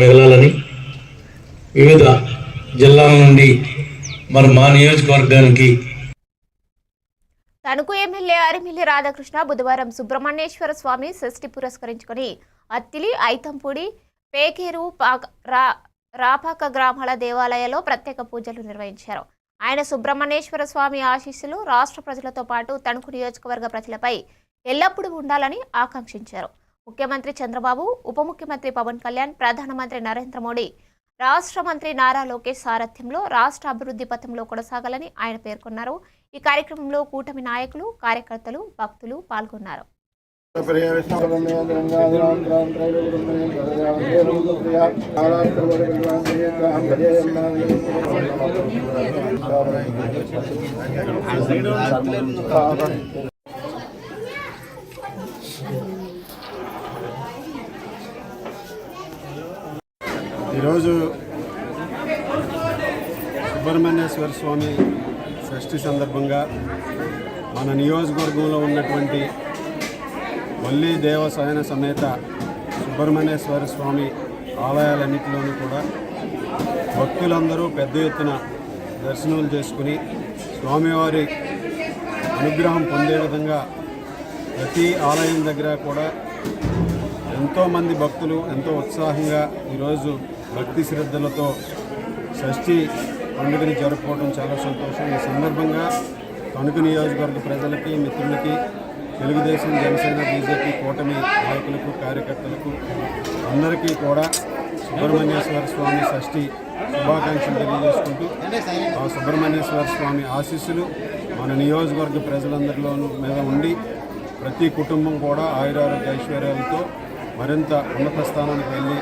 మిగలాలని వివిధ జిల్లాల నుండి మరి మా నియోజకవర్గానికి తణుకు ఎమ్మెల్యే అరిమిల్లి రాధాకృష్ణ బుధవారం సుబ్రహ్మణ్యేశ్వర స్వామి షష్ఠి పురస్కరించుకొని అత్తిలి ఐతంపూడి పేకేరు పాక రా రాపాక గ్రామాల దేవాలయాల్లో ప్రత్యేక పూజలు నిర్వహించారు. ఆయన సుబ్రహ్మణ్యేశ్వర స్వామి ఆశీస్సులు రాష్ట్ర ప్రజలతో పాటు తణుకు నియోజకవర్గ ప్రజలపై ఎల్లప్పుడూ ఉండాలని ఆకాంక్షించారు. ముఖ్యమంత్రి చంద్రబాబు ఉప ముఖ్యమంత్రి పవన్ కళ్యాణ్ ప్రధానమంత్రి నరేంద్ర మోడీ రాష్ట్ర మంత్రి నారా లోకేష్ సారథ్యంలో రాష్ట్ర అభివృద్ధి పథంలో కొనసాగాలని ఆయన పేర్కొన్నారు. ఈ కార్యక్రమంలో కూటమి నాయకులు కార్యకర్తలు భక్తులు పాల్గొన్నారు. ఈరోజు సుబ్రహ్మణ్యేశ్వర స్వామి షష్ఠి సందర్భంగా మన నియోజకవర్గంలో ఉన్నటువంటి వల్లి దేవసాయన సమేత సుబ్రహ్మణ్యేశ్వర స్వామి ఆలయాలన్నింటిలోనూ కూడా భక్తులందరూ పెద్ద ఎత్తున దర్శనాలు చేసుకుని స్వామివారి అనుగ్రహం పొందే విధంగా ప్రతి ఆలయం దగ్గర కూడా ఎంతోమంది భక్తులు ఎంతో ఉత్సాహంగా ఈరోజు భక్తి శ్రద్ధలతో షష్ఠి పండుగని జరుపుకోవడం చాలా సంతోషం. ఈ సందర్భంగా తణుకు నియోజకవర్గ ప్రజలకి మిత్రులకి తెలుగుదేశం జనసేన బీజేపీ కూటమి నాయకులకు కార్యకర్తలకు అందరికీ కూడా సుబ్రహ్మణ్యేశ్వర స్వామి షష్ఠి శుభాకాంక్షలు తెలియజేసుకుంటూ ఆ సుబ్రహ్మణ్యేశ్వర స్వామి ఆశీస్సులు మన నియోజకవర్గ ప్రజలందరిలోనూ మీద ఉండి ప్రతి కుటుంబం కూడా ఆయురారోగ్య ఐశ్వర్యాలతో మరింత ఉన్నత స్థానానికి వెళ్ళి